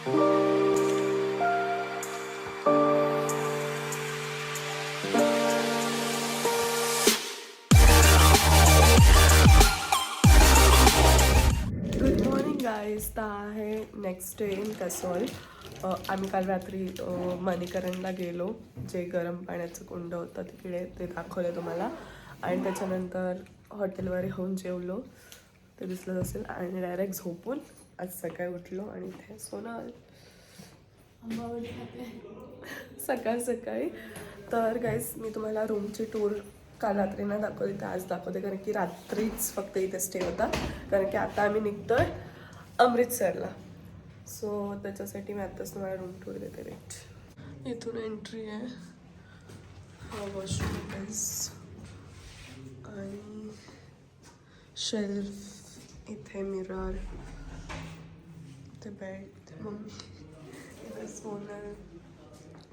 Good morning तर आहे next day in Kasol आम्ही काल रात्री मणिकरणला गेलो. जे गरम पाण्याचं कुंड होतं तिकडे ते दाखवलं तुम्हाला. आणि त्याच्यानंतर हॉटेलवर येऊन जेवलो. ते दिसलं असेल. आणि डायरेक्ट झोपून आज सकाळी उठलो आणि इथे सोनं सकाळ सकाळी. तर गाईज मी तुम्हाला रूमची टूर काल रात्री ना दाखवली तर आज दाखवते कारण की रात्रीच फक्त इथे स्टे होता. कारण की आता आम्ही निघतोय अमृतसरला. सो त्याच्यासाठी मी आत्ताच तुम्हाला रूम टूर देते रेट इथून एंट्री आहे. हा वॉशरूम आणि शेल्फ इथे मिरर ते बेड मम्मी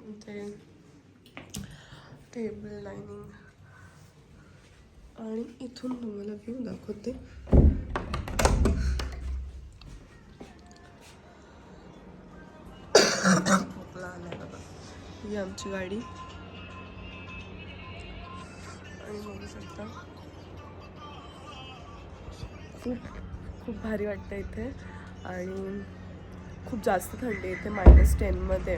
इथे ते टेबल लाईनिंग आणि इथून तुम्हाला व्ह्यू दाखवते खोकला आलाय बाबा ही आमची गाडी आणि बघू शकता खूप खूप भारी वाटतं इथे आणि खूप जास्त थंडी आहे इथे मायनस टेनमध्ये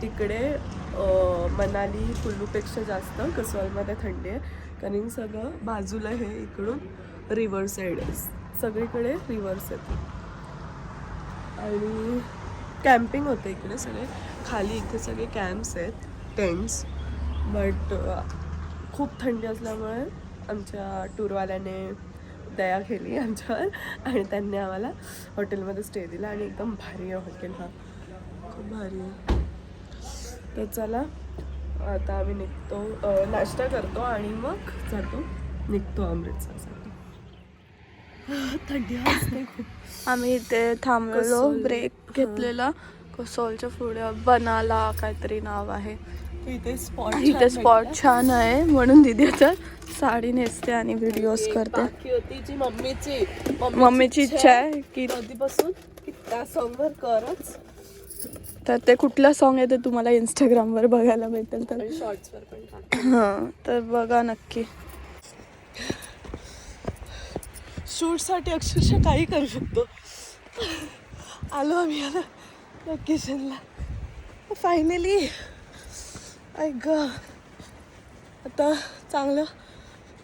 तिकडे मनाली कुल्लूपेक्षा जास्त कसोलमध्ये थंडी आहे. कारण सगळं बाजूला हे इकडून रिव्हर साईड आहे. सगळीकडे रिव्हर्स आहेत. आणि कॅम्पिंग होतं इकडे सगळे. खाली इथे सगळे कॅम्प्स आहेत टेंट्स बट खूप थंडी असल्यामुळे आमच्या टूरवाल्याने दया केली आमच्यावर आणि त्यांनी आम्हाला हॉटेलमध्ये स्टे दिला आणि एकदम भारी आहे हॉटेल हा. खूप भारी आहे. तर चला आता आम्ही निघतो नाश्ता करतो आणि मग जातो. निघतो अमृतसरसाठी थंडी वाजते. खूप आम्ही इथे कसोल. ब्रेक घेतलेला. कसोलच्या पुढे बनाला काहीतरी नाव आहे. इथे स्पॉट इथे स्पॉट छान आहे म्हणून दिदी आता साडी नेसते आणि व्हिडिओज करते. मम्मीची. मम्मीची इच्छा आहे की कधीपासून? की त्या सॉंगवर करच. तर ते कुठलं सॉन्ग आहे ते तुम्हाला इंस्टाग्रामवर बघायला भेटेल तर. शॉर्ट्सवर पण हां तर बघा नक्की. शूटसाठी अक्षरशः काही करू शकतो. आलो आम्ही आता लोकेशनला फायनली ऐक आता चांगलं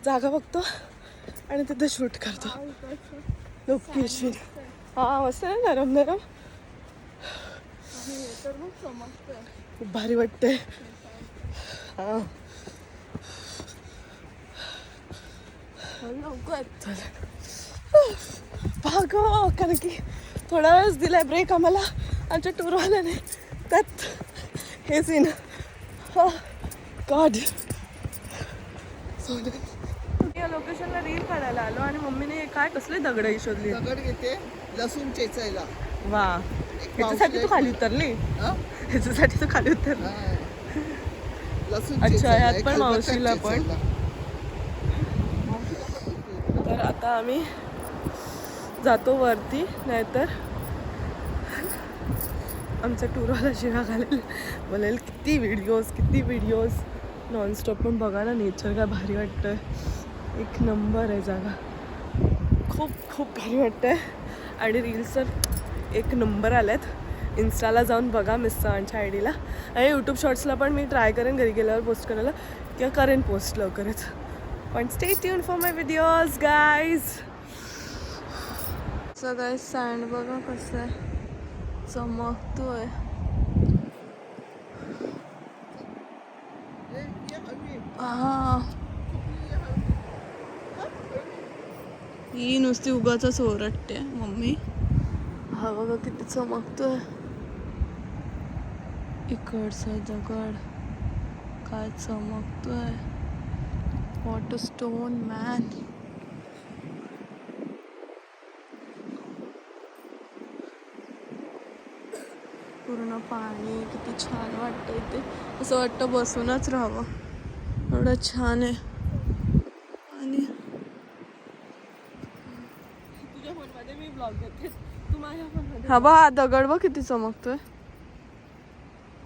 जागा बघतो आणि तिथे शूट करतो. लोकेशन. हा मस्त आहे नरम नरम खूप भारी वाटतंय. हा. भाग कारण की थोडा वेळच दिलाय ब्रेक आम्हाला. आमच्या टूरवाल्याने त्यात हे सीन गॉड या लोकेशनला रील काढायला आलो आणि मम्मीने काय कसले दगड शोधली? दगड घेते लसूण चेचायला. वा. ह्याच्यासाठी तू खाली उतरली? हा? ह्याच्यासाठी तू खाली उतरली. लसूण अच्छा, यात पण मावशीला पण. तर आता आम्ही जातो वरती नाहीतर आमचा टूरवाला शिवा घालेल. बोलेल किती व्हिडिओज किती व्हिडिओज नॉनस्टॉप पण बघा ना नेचर काय भारी वाटतं एक नंबर आहे जागा. खूप खूप भारी वाटतं आणि रील्स तर एक नंबर आल्यात इन्स्टाला जाऊन बघा मिस्टरांच्या आय डीला आणि यूट्यूब शॉर्ट्सला पण मी ट्राय करेन घरी गेल्यावर पोस्ट करायला. किंवा करेन पोस्ट लवकरच. पण stay tune for my videos guys सगळं सँड बघा कसं आहे. चमकतोय हा ही नुसती उगाच ओरडते मम्मी. हा बघा किती चमकतोय. इकडचा दगड. काय चमकतोय. वॉटर स्टोन मॅन पूर्ण पाणी किती छान वाटतं इथे असं वाटतं बसूनच राहावं. एवढं छान आहे. आणि तुझ्या फोनमध्ये मी ब्लॉग घेते तू माझ्या पण मध्ये. हा बा दगड बघ किती चमकतोय.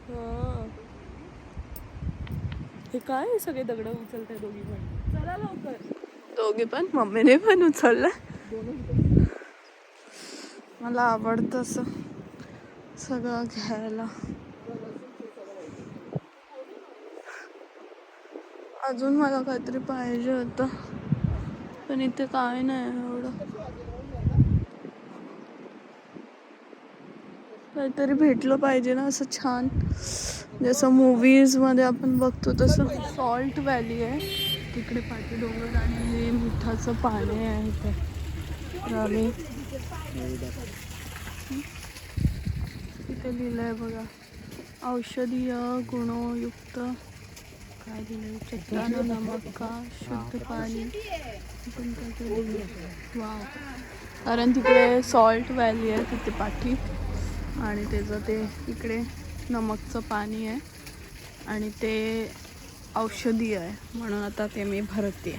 हा. काय सगळे दगड उचलताय दोघी पण? चला लवकर. दोघे पण? मम्मीने पण उचललं मला आवडतं असं. सगळं घ्यायला. अजून मला काहीतरी पाहिजे होतं. पण इथे काय नाही एवढं. काहीतरी भेटलं पाहिजे ना असं छान. जसं मूवीजमध्ये आपण बघतो तसं. सॉल्ट व्हॅली आहे. तिकडे पाठी डोंगर आणि हे मिठाचं पाणी आहे इथे. तर आम्ही इथे लिहिलंय बघा. औषधीय गुणयुक्त. काय दिलंय चट्टान नमका शुद्ध पाणी. वाव. कारण तिकडे सॉल्ट व्हॅली आहे तिथे पाठी. आणि त्याचं ते इकडे नमकचं पाणी आहे. आणि ते औषधी आहे. म्हणून आता ते मी भरते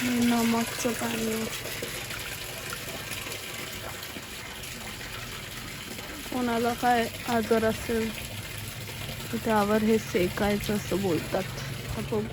हे नमकचं पाणी आहे. कोणाला काय आजार असेल तर त्यावर हे सेकायचं असं बोलतात. आपण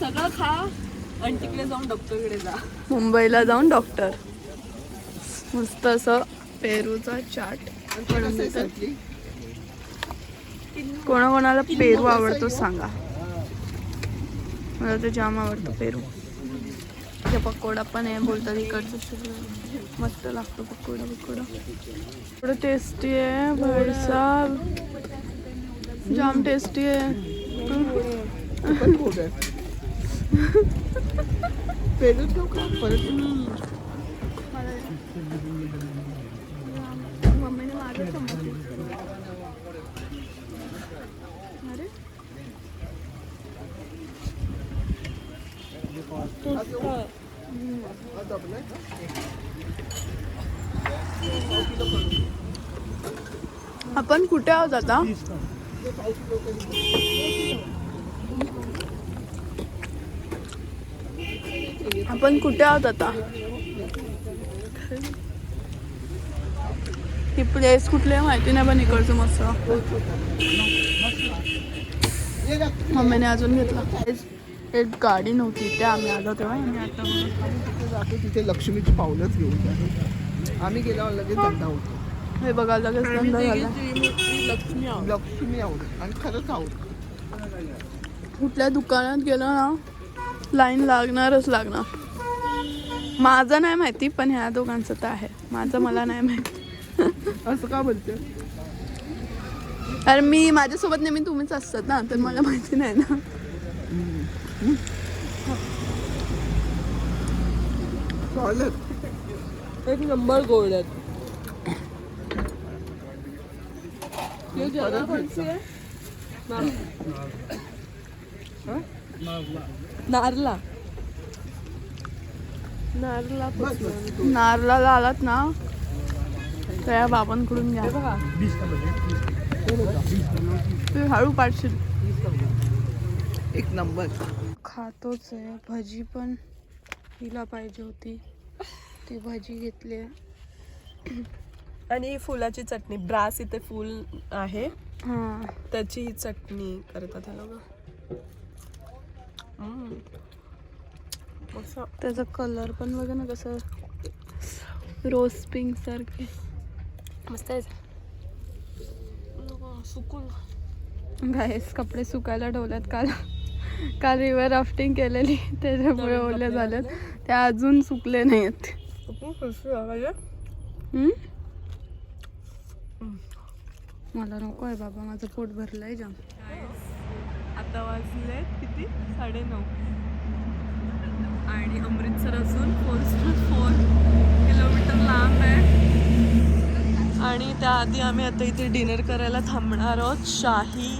सगळं खा आणि तिकडे जाऊन डॉक्टरकडे जा. मुंबईला जाऊन डॉक्टर. मस्त असं पेरूचा चाट? कोणाकोणाला पेरू आवडतो सांगा. मला ते जाम आवडतो पेरू. पकोडा पण आहे बोलतात इकडचं मस्त लागतो पकोडा पकोडा. थोडं टेस्टी आहे भाईसा जाम टेस्टी आहे. पण खूप का परत मम्मीने माझं अरे आपण कुठे आहोत आता? आपण कुठे आहोत आता? ही प्लेस कुठली आहे माहिती नाही पण इकडचं मस्त. मम्मीने अजून घेतला. एक गाडी नव्हती ते आम्ही आलो तेव्हा. आणि आता तिथे जातो तिथे लक्ष्मीची पावलंच घेऊन जातो आम्ही गेल्यावर लगेच धंदा होतो. हे बघा लगेच बंद झाला. लक्ष्मी. लक्ष्मी आवडत आणि खरंच आवडत कुठल्या दुकानात गेलो ना लाईन लागणारच लागणार. माझं नाही माहिती पण ह्या दोघांचं तर आहे. माझं मला नाही माहिती. असं का बोलते? अरे मी माझ्यासोबत नेहमी तुम्हीच असतात ना तर मला माहिती नाही ना. चालत एक नंबर गोड आहेत. हे. जरा परत कोणची भेटतो. आहे? नारला. नारला आलात ना तर या बाबांकडून घ्या. बघा तुम्ही हळू पाडशील. एक नंबर. खातोच आहे. भाजी पण हिला पाहिजे होती. ती भाजी घेतली आणि फुलाची चटणी ब्रास इथे फुल आहे. त्याची ही चटणी करतात हे लोक. त्याचा कलर पण बघा ना कसं रोज पिंक सारखे. मस्त आहे सुकून. गायस कपडे सुकायला ठेवल्यात काल. काल रिव्हर राफ्टिंग केलेली त्याच्यामुळे नवीन ओले कपडे झालेत? त्या अजून सुकले नाहीत? मला नको आहे बाबा माझं पोट भरलंय जाम. आता वाजले किती? साडे नऊ आणि अमृतसर अजून फोर फोर किलोमीटर लांब आहे. आणि त्याआधी आम्ही आता इथे डिनर करायला थांबणार आहोत शाही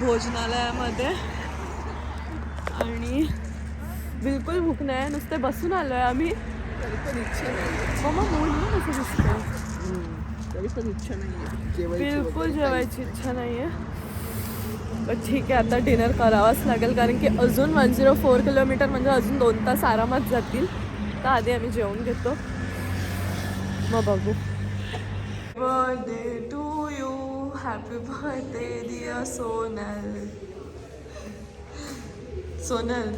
भोजनालयामध्ये. आणि बिलकुल भूक नाही नुसते बसून आम्ही. मूड कसं दिसतंय. तरी पण इच्छा नाही बिलकुल जेवायची इच्छा नाही आहे पण ठीक आहे आता डिनर करावाच लागेल. कारण की अजून वन झिरो फोर किलोमीटर म्हणजे अजून दोन तास आरामात जातील. तर आधी आम्ही जेवून घेतो. मग बघू. Birthday to you happy birthday dear Sonal Sonal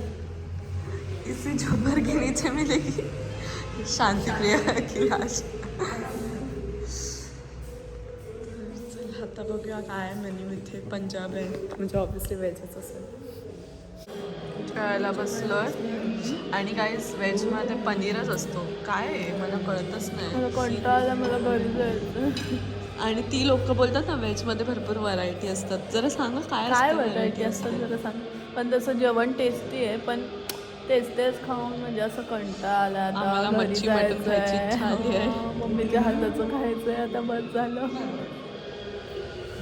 इसी झुमर के नीचे मिलेगी. शांति प्रिया की आता बघूया काय मेन्यू इथे पंजाब आहे. म्हणजे ऑब्विसली व्हेजच असेल. जेवायला बसलोय. आणि काही व्हेजमध्ये पनीरच असतो. काय आहे? मला कळतच मला नाही कंटाळा मला घरी जायचं आणि ती लोक बोलतात ना व्हेजमध्ये भरपूर व्हरायटी असतात. जरा सांगा काय काय व्हरायटी असतात असते? जरा सांग. पण तसं जेवण टेस्टी आहे पण तेच तेच खाऊन म्हणजे असं कंटाळा आला आता मच्छी, मटण खायची आहे. आहे मम्मीच्या हाताचं खायचंय आता बस झालं.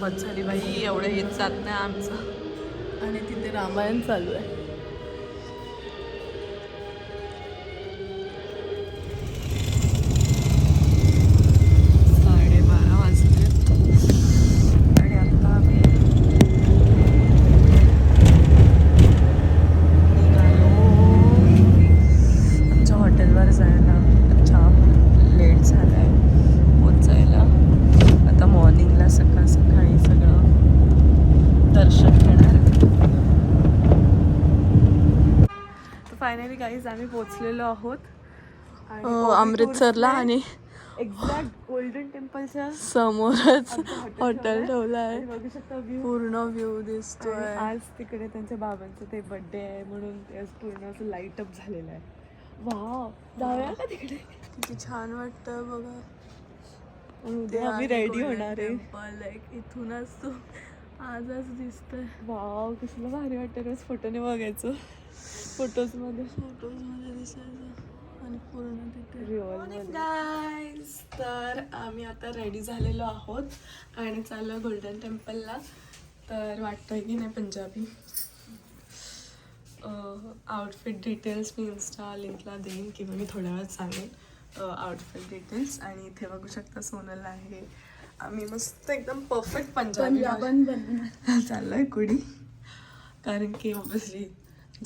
बस झाली बाई एवढं येत जात नाही आमचं. आणि तिथे रामायण चालू आहे. आम्ही पोचलेलो आहोत. Bobby अमृतसरला आणि एक्झॅक्ट गोल्डन टेम्पलच्या समोरच हॉटेल. ठेवलं आहे. पूर्ण व्ह्यू दिसतोय. आज तिकडे त्यांच्या बाबांचं ते बर्थडे आहे म्हणून ते पूर्ण असं लाइट अप झालेलं आहे. जाऊया का तिकडे? किती छान वाटतं बघा. उद्या आम्ही रेडी होणार आहे. लाईक इथूनच तू आजच दिसतंय. वाव कसलं भारी वाटतं रोज फोटोने बघायचं. फोटोजमध्ये फोटोजमध्ये दिसायचं आणि पूर्ण तिथे. रिअल गाईज तर आम्ही आता रेडी झालेलो आहोत आणि चाललो गोल्डन टेम्पलला तर वाटतंय की नाही पंजाबी? आउटफिट डिटेल्स मी इन्स्टा लिंकला देईन किंवा मी थोड्या वेळात सांगेन. आउटफिट डिटेल्स आणि इथे बघू शकता सोनल आहे. आम्ही मस्त एकदम परफेक्ट पंजाबी बनणार. चाललोय कुडी कारण कि ऑब्वियसली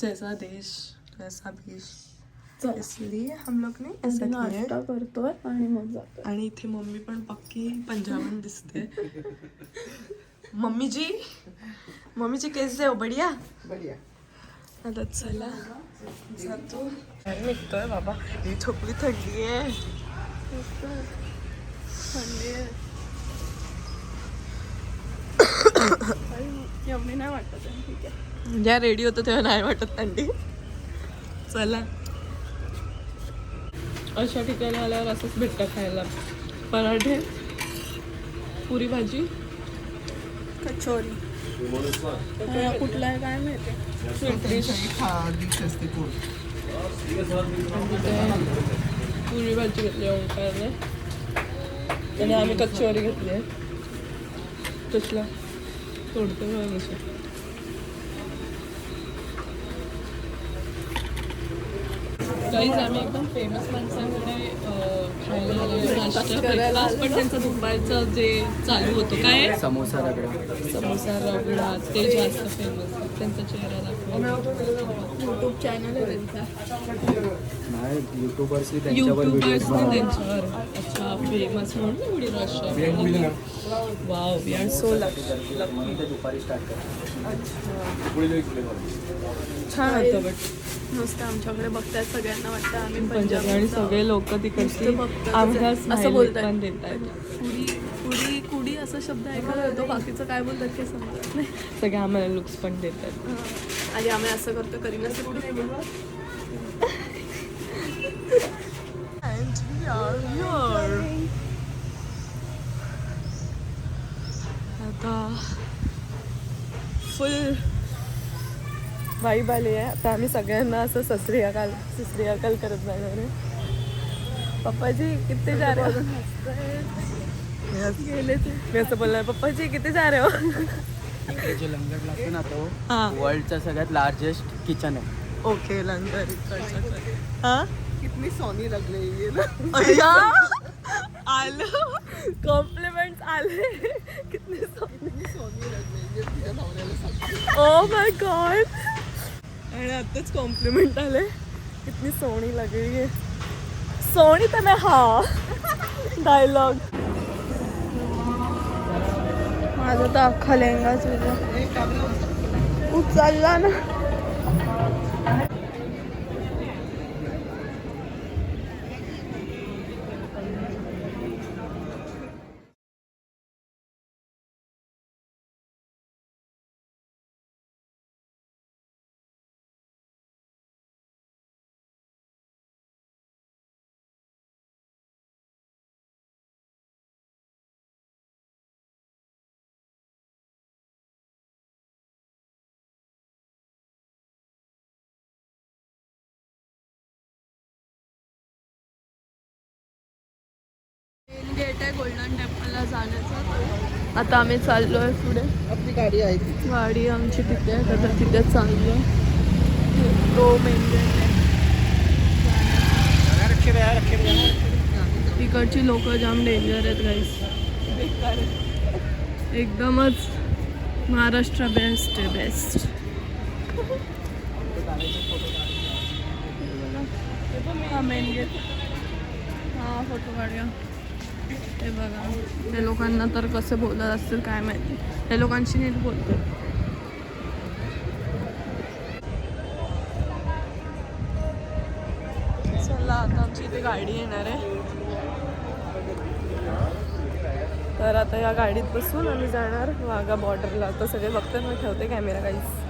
जैसा देश वैसा भेष इसलिए हम लोग ने ऐसा किया है। नाश्ता करतोय आणि मग जातोय आणि इथे मम्मी पण पक्की पंजाबन दिसते. मम्मी जी मम्मी जी कैसे हो? बढ़िया? बढिया। आता चला जातो. निघतोय बाबा. ही छोकली थंडी आहे. थंडी आहे. यम्मी नाही वाटत ठीक आहे. ज्या रेडी होतो तेव्हा नाही वाटत थंडी. चला. अशा ठिकाणी आल्यावर असंच भेटतं खायला. पराठे पुरी भाजी. कचोरी. हा, कुठला आहे काय माहिती? स्वीट डिश डिश असते कोण पुरी भाजी घेतली ओंकारने. आणि आम्ही कचोरी घेतली आहे. कसला? तोडते गाईज आम्ही एकदम फेमस माणसांकडे खायला पण त्यांचं दुपारचं जे चालू होतं काय? समोसा रगडा. समोसा रगडा ते जास्त फेमस त्यांचा चेहरा दाखवा. यूट्यूब चॅनल आहे त्यांचा. नाही युट्यूबर्सनी त्यांच्यावर अच्छा फेमस म्हणून एवढी rush wow we are so lucky दुपारी स्टार्ट छान होतं बट मस्त आमच्याकडे बघतायत सगळ्यांना वाटतं आम्ही पंजाबी आणि सगळे लोक तिकडची नुसतं. असं. पण देत आहेत कुडी असा शब्द ऐकायला येतो बाकीचं काय बोलतात ते समजत नाही सगळे आम्हाला लुक्स पण देतात हं. आणि आम्ही असं करतो करीना असं कुठे are here. आता फुल वाईब आली आहे. आता आम्ही सगळ्यांना असं ससरी अकाल ससरी अकाल करत जाणार आहे. पप्पाजी किती जा रहे हो? गेले मी असं बोलणार पप्पाजी किती जा रहे हो? जे लंगर लागतो ना तो हां. वर्ल्डचा सगळ्यात लार्जेस्ट किचन आहे. ओके लंगर. हां? कितनी सोनी लग रही है ना. आलं. कॉम्प्लिमेंट आले. कितने सोनी. लग रही है सांगते. ओ माय गॉड आणि आताच कॉम्प्लिमेंट आले कितनी सोनी लग रही है सोनी तर मैं हा. डायलॉग माझा तर अख्खा लेहंगाच होता उचलला ना. गोल्डन टेम्पलला जाण्याचा. आता आम्ही चाललो आहे पुढे. आपली गाडी आहे. गाडी आमची तिथे आहे तर तिथेच चाललो तो मेन इकडची लोक जाम डेंजर आहेत गाईस एकदमच महाराष्ट्र बेस्ट आहे बेस्ट हा मेन गेट हा फोटो काढूया. ते बघा. त्या लोकांना तर कसं बोलत असतील काय माहिती. त्या लोकांशी नीट बोलतो. चला आता आमची इथे गाडी येणार आहे. तर आता या गाडीत बसून आम्ही जाणार वाघा बॉर्डरला तर सगळे बघतात मी ठेवते कॅमेरा काहीच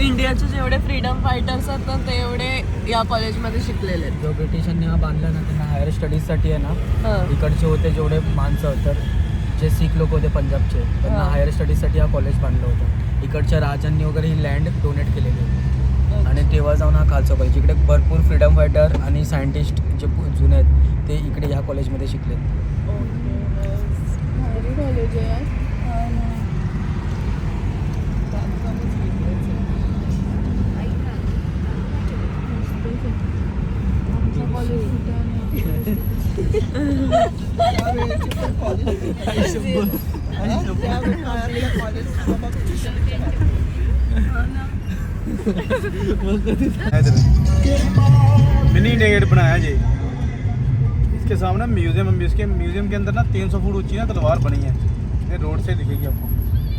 इंडियाचे जेवढे फ्रीडम फायटर्स आहेत ना ते एवढे या कॉलेजमध्ये शिकलेले आहेत. जो ब्रिटिशांनी हा बांधला ना त्यांना हायर स्टडीजसाठी आहे ना इकडचे होते जेवढे माणसं तर जे सिख लोक होते पंजाबचे त्यांना. हायर स्टडीजसाठी हा कॉलेज बांधलं होतं. इकडच्या राजांनी वगैरे ही लँड डोनेट केलेली होती आणि तेव्हा जाऊन हा खालचा कॉलेज इकडे भरपूर फ्रीडम फायटर आणि सायंटिस्ट जे जुने आहेत ते इकडे ह्या कॉलेजमध्ये शिकले भारी कॉलेज आहे यार. आमचं कॉलेज कुठे आहे? त्यावेळेची पण college होती. हा? त्यावेळी आपल्या college बाबा मिनी इंडिया गेट बनाया जी इसके सामने म्यूजियम है इसके म्यूजियम के अंदर ना 300 फुट ऊंची ना तलवार बनी है ये रोड से दिखेगी आपको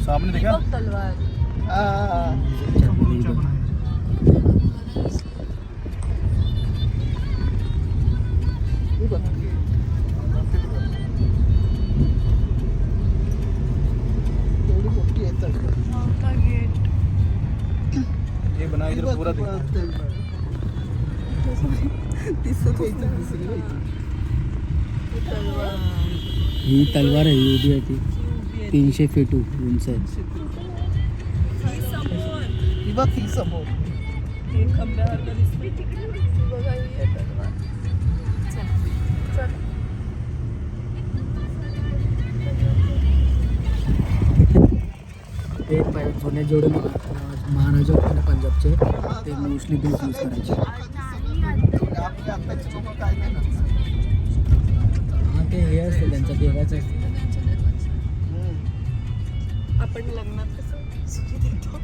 सामने देखा तलवार ही तलवार. दिसत. ही तलवार आहे उभी आहे ती तीनशे फीट उंच आहे बघ समोर. ते महान महाराजा होते ना पंजाबचे ते मोस्टली बीच यूज करायचे. हां ते हे असतं त्यांचं देवाचं असतं आपण लग्नात कसं देतो.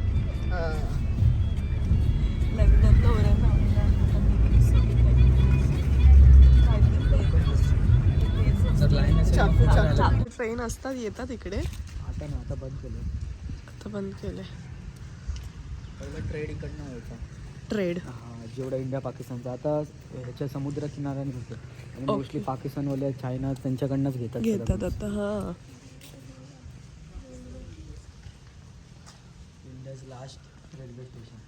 लग्नात नवऱ्यांना. ट्रेन असतात येतात इकडे आता ना आता बंद केलं आता बंद केले पहिलं ट्रेड इकडनं व्हायचा ट्रेड हा जेवढा इंडिया पाकिस्तानचा. आता ह्याच्या समुद्र किनाऱ्याने होते. आणि ओके. मोस्टली पाकिस्तानवाले चायना त्यांच्याकडनंच घेतात घेतात आता हा. India's last railway station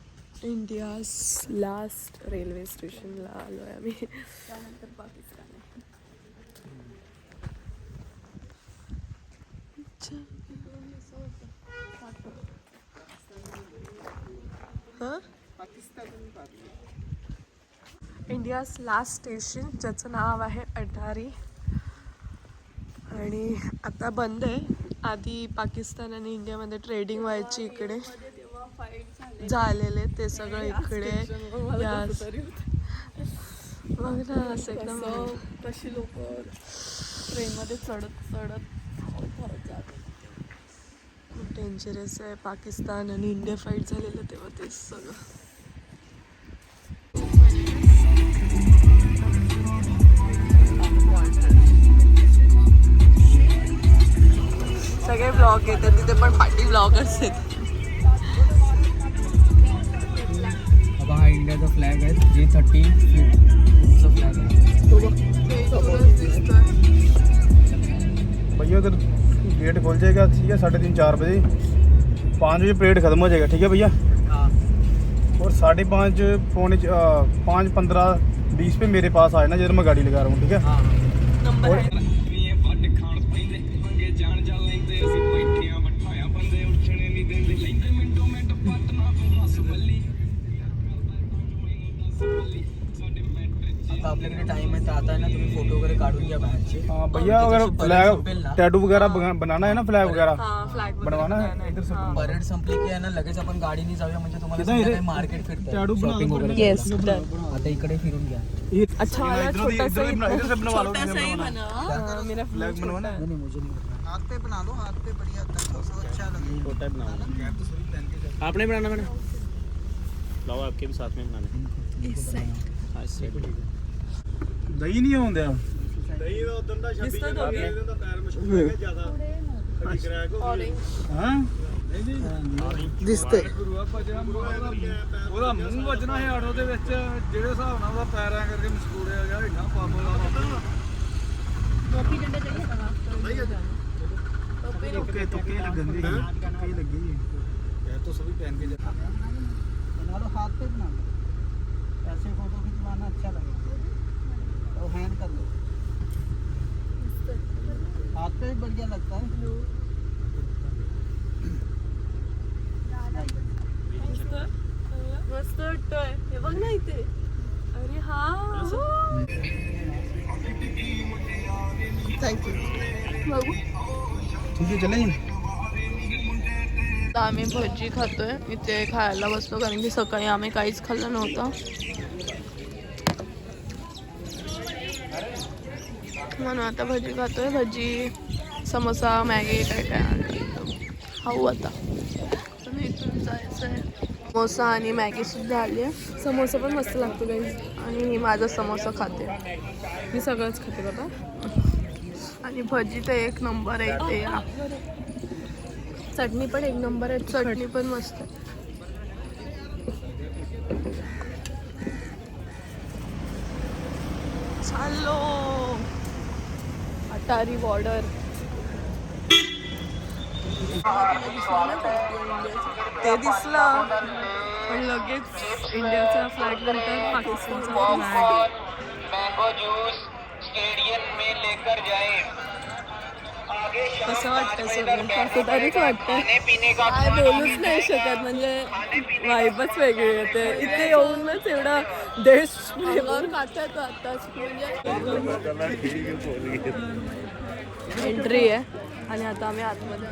India's last railway स्टेशनला आलो आहे आम्ही. त्यानंतर पाकिस्तान आहे. इंडियाज लास्ट स्टेशन ज्याचं नाव आहे अटारी. आणि आता बंद आहे. आधी पाकिस्तान आणि इंडियामध्ये ट्रेडिंग व्हायची इकडे. झालेले ते सगळं इकडे. बघ ना असं एकदम कशी लोक ट्रेनमध्ये चढत चढत धावत धावत जात होते. खूप डेंजरस आहे पाकिस्तान आणि इंडिया फाईट झालेलं तेव्हा तेच सगळं. सगळे ब्लॉग येतात तिथे पण पार्टी ब्लॉगर्स आहेत. हा इंडियाचा फ्लॅग आहे जे थर्टी फ्लॅग आहे. भैया उधर गेट खुल जाएगा ठीक है साढ़े तीन चार बजे पाँच बजे परेड खत्म हो जाएगा ठीक है भैया और साढ़े पाँच पौने पाँच पंद्रह बीस पे मेरे पास आए ना जब मैं गाड़ी लगा रहा हूँ ठीक है हां नंबर आहे आता आपल्याकडे टाइम आहे तर आता ना तुम्ही फोटो हाँ, भैया अगर फ्लैग टैटू वगैरह बनाना है ना फ्लैग वगैरह? बनवाना है? इधर से परेड संपली की है ना लगेज अपन गाड़ी नहीं जावे मुझे तुम्हारा मार्केट फिरतो शॉपिंग वगैरे Yes, करा. आते आता इकडे फिरून गया अच्छा वाला छोटा सा ही छोटा सा ही बना। हाँ, मेरा फ्लैग बनवाना है? नहीं मुझे नहीं करना हाथ पे बना दो हाथ पे बढ़िया तक अच्छा लगे छोटा बना बनाओ आपने बनाना मैंने लाओ आपके भी साथ में बनाने। हाँ, इस साइड दही नहीं होऊन ਦਹੀਂ ਦਾ ਉਦੋਂ ਦਾ ਜਿਸ ਤਰ੍ਹਾਂ ਹੋ ਗਿਆ। ਦਾ ਪੈਰ ਮਸ਼ਹੂਰ ਹੈ ਜ਼ਿਆਦਾ ਕਦੀ ਕਰੈਕ ਹੋ ਗਈ ਹਾਂ ਨਹੀਂ ਨਹੀਂ दिसते ਉਹਦਾ ਮੂੰਹ ਵੱਜਣਾ ਹੈ ਆਟੋ ਦੇ ਵਿੱਚ ਜਿਹੜੇ ਹਿਸਾਬ ਨਾਲ ਉਹਦਾ ਪੈਰ ਐ ਕਰਕੇ ਮਸ਼ਹੂਰ ਹੋ ਗਿਆ ਹਿੱਠਾ ਪਾਪੋ ਦਾ ਤੁੱਕੇ ਤੁੱਕੇ ਲੱਗੰਦੀ ਤੁੱਕੇ ਲੱਗੀ ਇਹ ਤਾਂ ਸਭੀ ਪਹਿਨ ਕੇ ਜਾ बना लो हाथ पे बना लो ऐसे फोटो खिंचवाना अच्छा लगेगा तो हैंड कर लो हाथ पे भी बढ़िया लगता है। मस्त वाटतोय. हे बघ ना इथे. अरे हा. थैंक यू बघू. ठीक है चलें आम्ही भजी खातोय. इथे खायला बसलो कारण की सकाळी आम्ही काहीच खाल्लं नव्हतं. म्हणून आता भजी खातोय. भजी समोसा मॅगी काय काय. खाऊ आता. इथून जायचं आहे समोसा आणि मॅगी सुद्धा आली आहे. समोसा पण मस्त लागतो आणि मी माझा समोसा खाते. मी सगळंच खाते बाबा. आणि भजी तर एक नंबर आहे ते. या चटणी पण एक नंबर आहे. चटणी पण मस्त आहे. चाललो. अटारी बॉर्डर ते दिसलं पण लगेच इंडियाचा फ्लॅग नंतर पाकिस्तानचा फ्लॅग कसं वाटतं सगळं वाटतं काय बोलूच नाही शकत म्हणजे वाईबच वेगळी येते इथे येऊनच एवढा देश अंगावर काटा येतो आताच म्हणजे एंट्री आहे. आणि आता आम्ही आतमध्ये.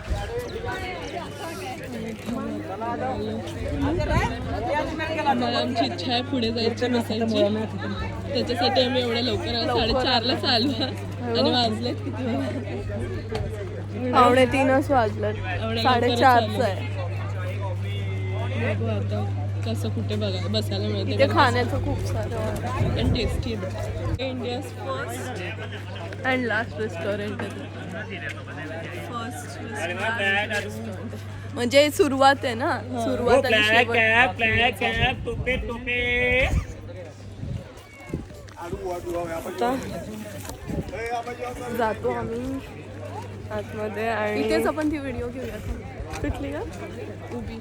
आमची इच्छा आहे पुढे जायची बसायची. त्याच्यासाठी आम्ही एवढ्या लवकर आलो. साडेचारलाच आलो. आणि वाजलेत किती वाजले? पावणे तीनच वाजलं साडेचारचं आहे. आता कसं कुठे बघा बसायला मिळते इथे खाण्याचं खूप सारं. पण टेस्टी आहे. India's first and last restaurant first म्हणजे सुरुवात आहे ना? सुरुवात आणि शेवट. आता जातो आम्ही आतमध्ये आणि इथेच आपण ती व्हिडिओ घेऊया? कुठली का उभी.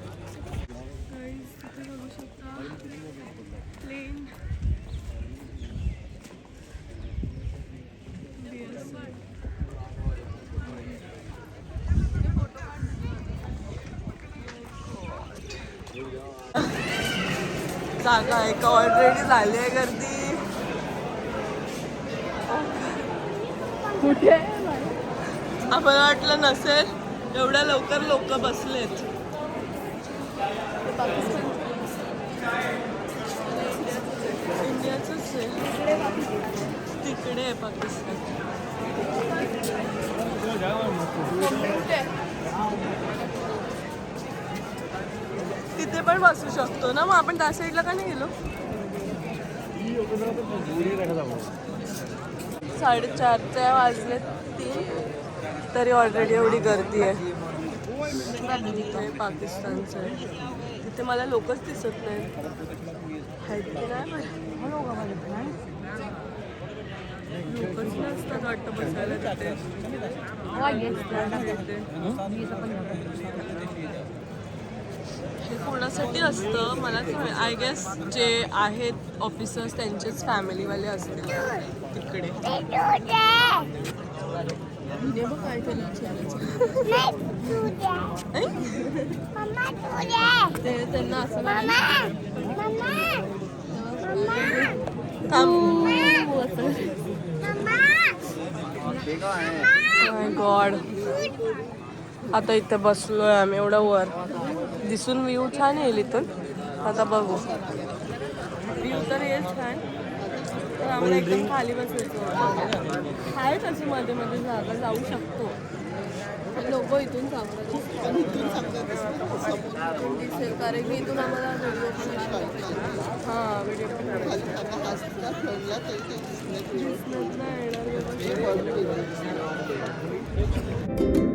जागा आहे का ऑलरेडी झाली आहे गर्दी. कुठे आपण वाटलं नसेल एवढ्या लवकर लोक बसलेत. इंडियाच तिकडे आहे पाकिस्तान. तिथे पण बसू शकतो ना? मग आपण त्या साईडला का नाही गेलो? साडेचारच्या वाजले तीन. तरी ऑलरेडी एवढी गर्दी आहे. पाकिस्तानचं आहे. तिथे मला लोकच दिसत नाहीत. आहेत की नाही. लोकच नसतात वाटतं बसायला तिथे. कोणासाठी असतं? मला आय गेस जे आहेत ऑफिसर्स त्यांचेच फॅमिलीवाले असतील तिकडे. काय केलं त्यांना असं माय गॉड आता इथे बसलोय आम्ही एवढं वर. दिसून व्ह्यू छान येईल इथून. आता बघू. व्ह्यू तर येईल छान. तर आम्हाला एकदम खाली बसायचं आहे तशी मध्ये मध्ये जागा जाऊ शकतो. लोक इथून सांगतात दिसेल कारण की इथून आम्हाला हां व्हिडिओ पण येणार